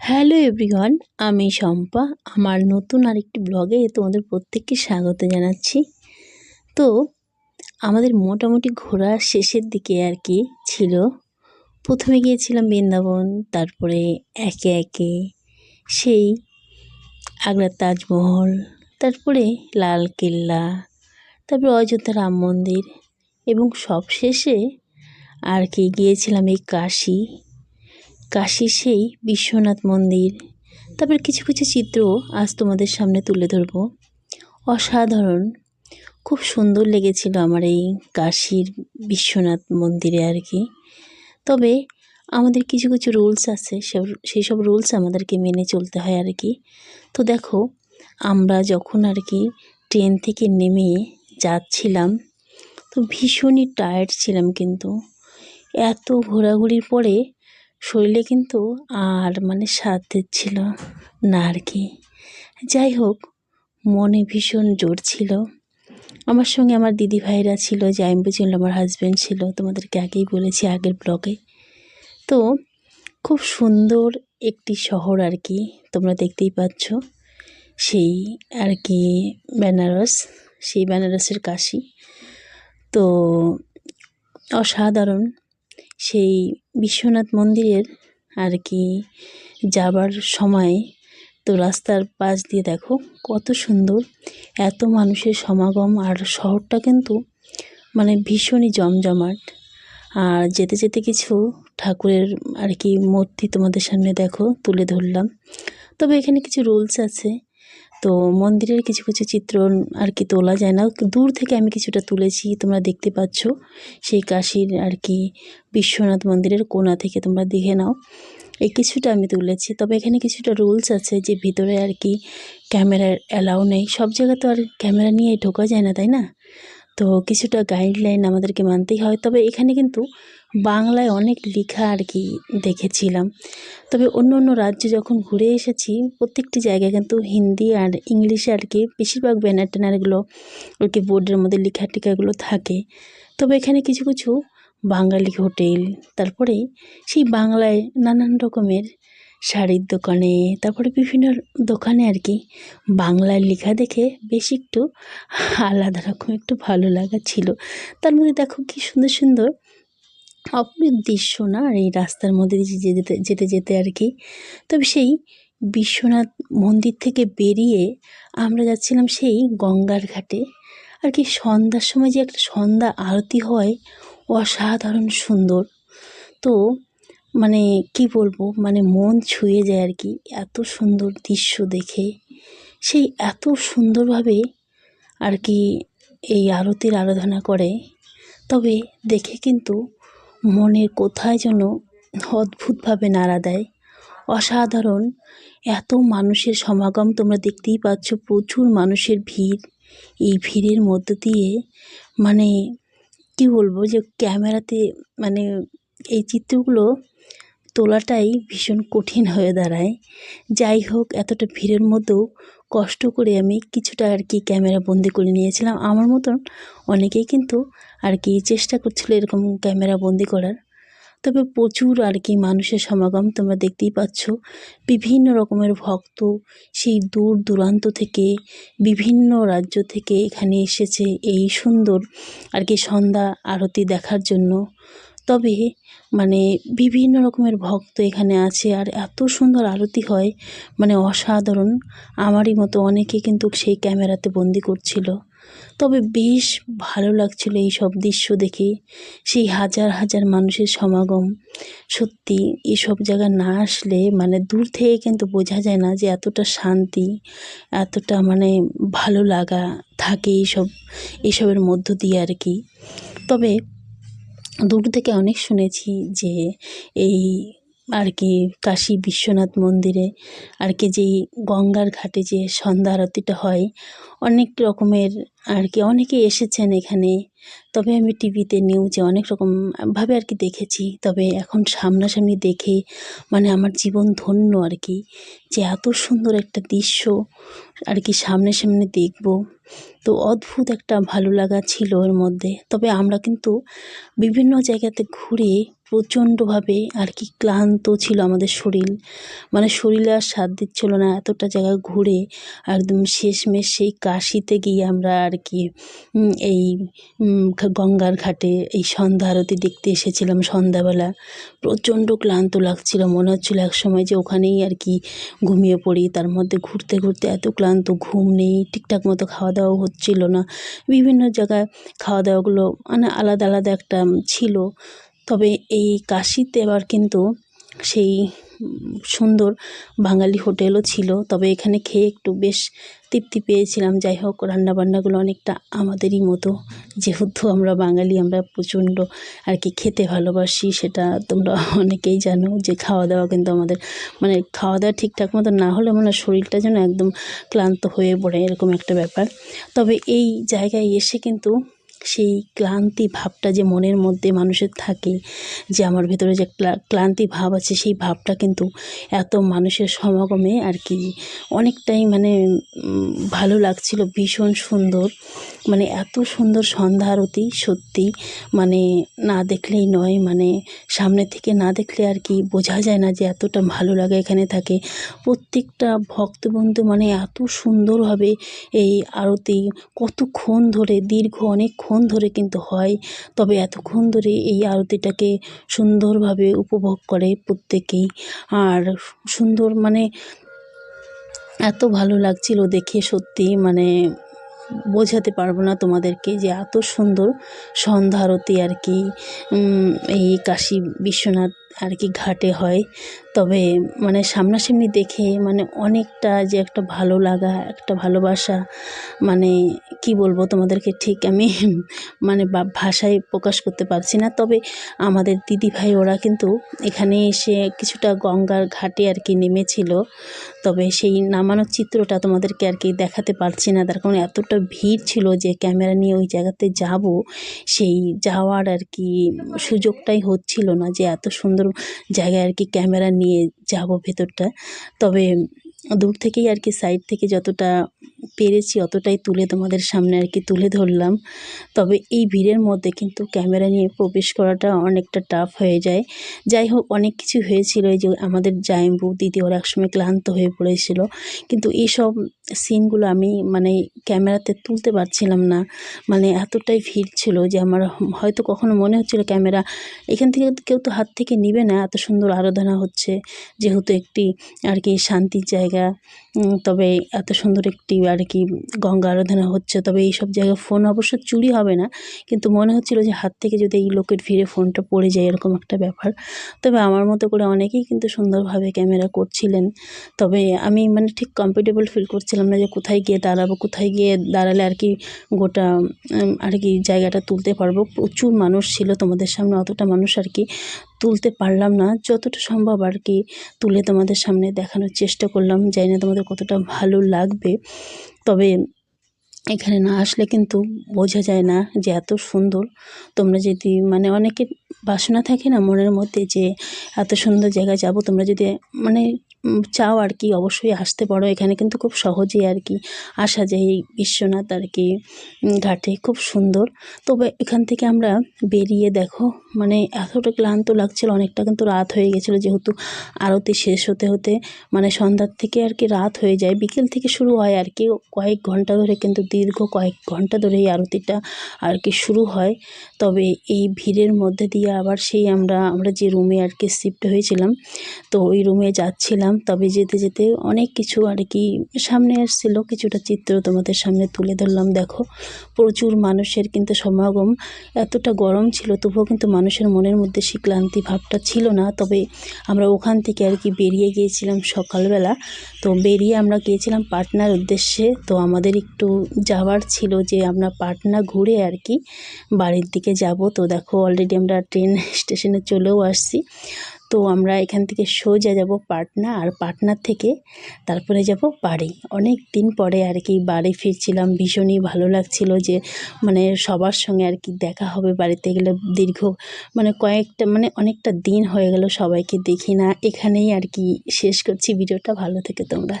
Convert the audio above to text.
Hello everyone, আমি শম্পা। আমার নতুন আরেকটি ব্লগে তোমাদের প্রত্যেককে স্বাগত জানাচ্ছি। তো, আমাদের মোটামুটি ঘোরা শেষের দিকে আর কি ছিল। প্রথমে গিয়েছিলাম বৃন্দাবন, তারপরে একে একে সেই আগ্রার তাজমহল, তারপরে লাল কেল্লা, তারপরে অযোধ্যা রাম মন্দির এবং সবশেষে আর কি গিয়েছিলাম এই কাশি। কাশীর সেই বিশ্বনাথ মন্দির। তারপর কিছু কিছু চিত্র আজ তোমাদের সামনে তুলে ধরব। অসাধারণ। খুব সুন্দর লেগেছিল আমার এই কাশীর বিশ্বনাথ মন্দিরে আর কি। তবে আমাদের কিছু কিছু রুলস আছে সেই সব রুলস আমাদেরকে মেনে চলতে হয় আর কি। তো দেখো, আমরা যখন আর কি ট্রেন থেকে নেমে যাচ্ছিলাম, তো ভীষণই টায়ার্ড ছিলাম কিন্তু। এত ঘোরাঘুরির পরে শরীরে কিন্তু আর মানে সাথ দিচ্ছিল না আর কি। যাই হোক, মনে ভীষণ জোর ছিল। আমার সঙ্গে আমার দিদি ভাইরা ছিল জাইম্বু ছিল আমার হাজব্যান্ড ছিল, তোমাদেরকে আগেই বলেছি আগের ব্লগে তো খুব সুন্দর একটি শহর আর কি, তোমরা দেখতেই পাচ্ছ। সেই আর কি বেনারস, সেই বেনারসের কাশি। তো অসাধারণ সেই বিশ্বনাথ মন্দিরের আর কি যাবার সময় তো রাস্তার পাশ দিয়ে দেখো কত সুন্দর। এত মানুষের সমাগম আর শহরটা কিন্তু মানে ভীষণই জমজমাট। আর যেতে যেতে কিছু ঠাকুরের আর কি মূর্তি তোমাদের সামনে দেখো তুলে ধরলাম। তবে এখানে কিছু রুলস আছে। তো মন্দিরের কিছু কিছু চিত্র আর কি তোলা যায় না। দূর থেকে আমি কিছুটা তুলেছি, তোমরা দেখতে পাচ্ছ। সেই কাশীর আর কি বিশ্বনাথ মন্দিরের কোনা থেকে তোমরা দেখে নাও। এই কিছুটা আমি তুলেছি। তবে এখানে কিছুটা রুলস আছে যে ভিতরে আর কি ক্যামেরার অ্যালাউ নেই। সব জায়গায় তো আর ক্যামেরা নিয়ে ঢোকা যায় না, তাই না? তো কিছুটা গাইডলাইন আমাদেরকে মানতেই হয়। তবে এখানে কিন্তু বাংলায় অনেক লেখা আর কি দেখেছিলাম। তবে অন্য অন্য রাজ্যে যখন ঘুরে এসেছি, প্রত্যেকটি জায়গায় কিন্তু হিন্দি আর ইংলিশে আর কি বেশিরভাগ ব্যানার ট্যানারগুলো আর কি বোর্ডের মধ্যে লেখা টিকাগুলো থাকে। তবে এখানে কিছু কিছু বাঙালি হোটেল, তারপরে সেই বাংলায় নানান রকমের শাড়ির দোকানে, তারপরে বিভিন্ন দোকানে আর কি বাংলায় লেখা দেখে বেশ একটু আলাদা রকম একটু ভালো লাগা ছিল। তার মধ্যে দেখো কি সুন্দর সুন্দর অপরূপ দৃশ্য না? আর এই রাস্তার মধ্যে দিয়ে যেতে যেতে যেতে আর কি। তবে সেই বিশ্বনাথ মন্দির থেকে বেরিয়ে আমরা যাচ্ছিলাম সেই গঙ্গার ঘাটে। আর কি সন্ধ্যার সময় যে একটা সন্ধ্যা আরতি হয়, অসাধারণ সুন্দর। তো মানে কি বলব মানে মন ছুঁয়ে যায় আর কি এত সুন্দর দৃশ্য দেখে। সেই এত সুন্দরভাবে আর কি এই আরতির আরাধনা করে। তবে দেখে কিন্তু মনের কোথায় যেন অদ্ভুতভাবে নাড়া দেয়। অসাধারণ। এত মানুষের সমাগম তোমরা দেখতেই পাচ্ছ, প্রচুর মানুষের ভিড়। এই ভিড়ের মধ্য দিয়ে মানে কি বলব যে ক্যামেরাতে মানে এই চিত্রগুলো তোলাটাই ভীষণ কঠিন হয়ে দাঁড়ায়। যাই হোক, এতটা ভিড়ের মধ্যেও কষ্ট করে আমি কিছুটা আর কি ক্যামেরা বন্দি করে নিয়েছিলাম। আমার মতন অনেকেই কিন্তু আর কি চেষ্টা করছিল এরকম ক্যামেরা বন্দি করার। তবে প্রচুর আর কি মানুষের সমাগম তোমরা দেখতেই পাচ্ছ। বিভিন্ন রকমের ভক্ত সেই দূর দূরান্ত থেকে, বিভিন্ন রাজ্য থেকে এখানে এসেছে এই সুন্দর আর কি সন্ধ্যা আরতি দেখার জন্য। তবে মানে বিভিন্ন রকমের ভক্ত এখানে আছে আর এত সুন্দর আরতি হয় মানে অসাধারণ। আমারই মতো অনেকে কিন্তু সেই ক্যামেরাতে বন্দি করছিল। তবে বেশ ভালো লাগছিল এই সব দৃশ্য দেখে। সেই হাজার হাজার মানুষের সমাগম। সত্যি এসব জায়গা না আসলে মানে দূর থেকে কিন্তু বোঝা যায় না যে এতটা শান্তি, এতটা মানে ভালো লাগা থাকে এইসব এসবের মধ্য দিয়ে আর কি। তবে দূর থেকে অনেক শুনেছি যে এই আর কি কাশী বিশ্বনাথ মন্দিরে, আর কি যেই গঙ্গার ঘাটে যে সন্ধ্যা আরতিটা হয়, অনেক রকমের আর কি অনেকে এসেছেন এখানে। তবে আমি টিভিতে নিউজে অনেক রকমভাবে আর কি দেখেছি। তবে এখন সামনাসামনি দেখে মানে আমার জীবন ধন্য আর কি যে এত সুন্দর একটা দৃশ্য আর কি সামনে সামনে দেখব। তো অদ্ভুত একটা ভালো লাগা ছিল ওর মধ্যে। তবে আমরা কিন্তু বিভিন্ন জায়গাতে ঘুরে প্রচণ্ডভাবে আর কি ক্লান্ত ছিল আমাদের শরীর। মানে শরীরে আর সাথ দিচ্ছিল না, এতটা জায়গা ঘুরে একদম শেষমেশ সেই কাশিতে গিয়ে আমরা আর কি এই গঙ্গার ঘাটে এই সন্ধ্যা আরতি দেখতে এসেছিলাম সন্ধ্যাবেলা। প্রচণ্ড ক্লান্ত লাগছিল, মনে হচ্ছিল এক সময় যে ওখানেই আর কি ঘুমিয়ে পড়ি। তার মধ্যে ঘুরতে ঘুরতে এত ক্লান্ত, ঘুম নেই, ঠিকঠাক মতো খাওয়া দাওয়াও হচ্ছিল না। বিভিন্ন জায়গায় খাওয়া দাওয়াগুলো মানে আলাদা আলাদা একটা ছিল। তবে এই কাশিতে আবার কিন্তু সেই সুন্দর বাঙালি হোটেলও ছিল। তবে এখানে খেয়ে একটু বেশ তৃপ্তি পেয়েছিলাম। যাই হোক, রান্নাবান্নাগুলো অনেকটা আমাদেরই মতো। যেহেতু আমরা বাঙালি, আমরা প্রচণ্ড আর কি খেতে ভালোবাসি, সেটা তোমরা অনেকেই জানো যে খাওয়া দাওয়া কিন্তু আমাদের মানে খাওয়া দাওয়া ঠিকঠাক মতো না হলে মনে শরীরটা যেন একদম ক্লান্ত হয়ে পড়ে, এরকম একটা ব্যাপার। তবে এই জায়গায় এসে কিন্তু সেই ক্লান্তি ভাবটা যে মনের মধ্যে মানুষের থাকে, যে আমার ভেতরে যে ক্লান্তি ভাব আছে, সেই ভাবটা কিন্তু এত মানুষের সমাগমে আর কি অনেকটাই মানে ভালো লাগছিল, ভীষণ সুন্দর। মানে এত সুন্দর সন্ধ্যা আরতি, সত্যি মানে না দেখলেই নয় মানে সামনে থেকে না দেখলে আর কি বোঝা যায় না যে এতটা ভালো লাগে এখানে থাকে। প্রত্যেকটা ভক্তবন্ধু মানে এত সুন্দরভাবে এই আরতি কতক্ষণ ধরে, দীর্ঘ অনেকক্ষণ ধরে কিন্তু হয়, তবে এতক্ষণ ধরে এই আরতিটাকে সুন্দরভাবে উপভোগ করে প্রত্যেকেই। আর সুন্দর মানে এত ভালো লাগছিল দেখে সত্যি মানে বোঝাতে পারব না তোমাদেরকে যে এত সুন্দর সন্ধ্যা আরতি আর কি এই কাশী বিশ্বনাথ আর কি ঘাটে হয়। তবে মানে সামনাসামনি দেখে মানে অনেকটা যে একটা ভালো লাগা, একটা ভালোবাসা মানে কি বলব তোমাদেরকে ঠিক আমি মানে ভাষায় প্রকাশ করতে পারছি না। তবে আমাদের দিদিভাই ওরা কিন্তু এখানে এসে কিছুটা গঙ্গার ঘাটে আর কি নেমেছিল। তবে সেই নামানোর চিত্রটা তোমাদেরকে আর কি দেখাতে পারছি না। তার কারণ এতটা ভিড় ছিল যে ক্যামেরা নিয়ে ওই জায়গাতে যাব, সেই যাওয়ার আর কি সুযোগটাই হচ্ছিল না যে এত সুন্দর জায়গায় আর কি ক্যামেরা নিয়ে যাব ভেতরটা। তবে দূর থেকেই আর কি সাইড থেকে যতটা পেরেছি অতটাই তুলে তোমাদের সামনে আর কি তুলে ধরলাম। তবে এই ভিড়ের মধ্যে কিন্তু ক্যামেরা নিয়ে প্রবেশ করাটা অনেকটা টাফ হয়ে যায়। যাই হোক, অনেক কিছু হয়েছিল যে আমাদের জায়ম্বু দিদি ওরা একসময় ক্লান্ত হয়ে পড়েছিল। কিন্তু এইসব সিনগুলো আমি মানে ক্যামেরাতে তুলতে পারছিলাম না। মানে এতটাই ভিড় ছিল যে আমার হয়তো কখনো মনে হচ্ছিল ক্যামেরা এখান থেকে কেউ তো হাত থেকে নিবে না, এত সুন্দর আরাধনা হচ্ছে। যেহেতু একটি আর কি শান্তির জায়গা। তবে এত সুন্দর একটি আর কি গঙ্গা আরাধনা হচ্ছে, তবে এই সব জায়গায় ফোন অবশ্য চুরি হবে না, কিন্তু মনে হচ্ছিল যে হাত থেকে যদি এই লোকের ভিড়ে ফোনটা পড়ে যায় এরকম একটা ব্যাপার। তবে আমার মতো করে অনেকেই কিন্তু সুন্দরভাবে ক্যামেরা করছিলেন, তবে আমি মানে ঠিক কমফর্টেবল ফিল করছিলাম না যে কোথায় গিয়ে দাঁড়াবো, কোথায় গিয়ে দাঁড়ালে আর কি গোটা আর কি জায়গাটা তুলতে পারব। প্রচুর মানুষ ছিল তোমাদের সামনে, অতটা মানুষ আর কি তুলতে পারলাম না। যতটা সম্ভব আর কি তুলে তোমাদের সামনে দেখানোর চেষ্টা করলাম। জানি না তোমাদের কতটা ভালো লাগবে। তবে এখানে না আসলে কিন্তু বোঝা যায় না যে এত সুন্দর। তোমরা যদি মানে অনেকের বাসনা থাকে না মনের মধ্যে যে, এত সুন্দর জায়গায় যাব। তোমরা যদি মানে চাও আর কি, অবশ্যই আসতে পারো। এখানে কিন্তু খুব সহজেই আর কি আসা যায় এই বিশ্বনাথ আর কি ঘাটে। খুব সুন্দর। তবে এখান থেকে আমরা বেরিয়ে দেখো মানে এতটা ক্লান্ত লাগছিল, অনেকটা কিন্তু রাত হয়ে গেছিল যেহেতু আরতি শেষ হতে হতে মানে সন্ধ্যার থেকে আর কি রাত হয়ে যায়। বিকেল থেকে শুরু হয় আর কি, কয়েক ঘণ্টা ধরে কিন্তু, দীর্ঘ কয়েক ঘণ্টা ধরে এই আরতিটা আর কি শুরু হয়। তবে এই ভিড়ের মধ্যে দিয়ে আবার সেই আমরা আমরা যে রুমে আর কি শিফট হয়েছিলাম, তো ওই রুমে যাচ্ছিলাম। তবে যেতে যেতে অনেক কিছু আর কি সামনে আসছিল। কিছুটা চিত্র তোমাদের সামনে তুলে ধরলাম। দেখো, প্রচুর মানুষের কিন্তু সমাগম। এতটা গরম ছিল, তবুও কিন্তু মানুষের মনের মধ্যে সেই ক্লান্তি ভাবটা ছিল না। তবে আমরা ওখান থেকে আর কি বেরিয়ে গিয়েছিলাম সকালবেলা। তো বেরিয়ে আমরা গিয়েছিলাম পাটনার উদ্দেশ্যে। তো আমাদের একটু যাওয়ার ছিল যে আমরা পাটনা ঘুরে আর কি বাড়ির দিকে যাব। তো দেখো অলরেডি আমরা ট্রেন স্টেশনে চলেও আসছি। তো আমরা এখান থেকে সোজা যাব পাটনা আর পাটনার থেকে তারপরে যাব বাড়ি। অনেক দিন পরে আর কি বাড়ি ফিরছিলাম। ভীষণই ভালো লাগছিল যে মানে সবার সঙ্গে আর কি দেখা হবে বাড়িতে গেলে। দীর্ঘ মানে কয়েকটা মানে অনেকটা দিন হয়ে গেল সবাইকে দেখি না। এখানেই আর কি শেষ করছি। ভিডিওটা ভালো থেকে তোমরা।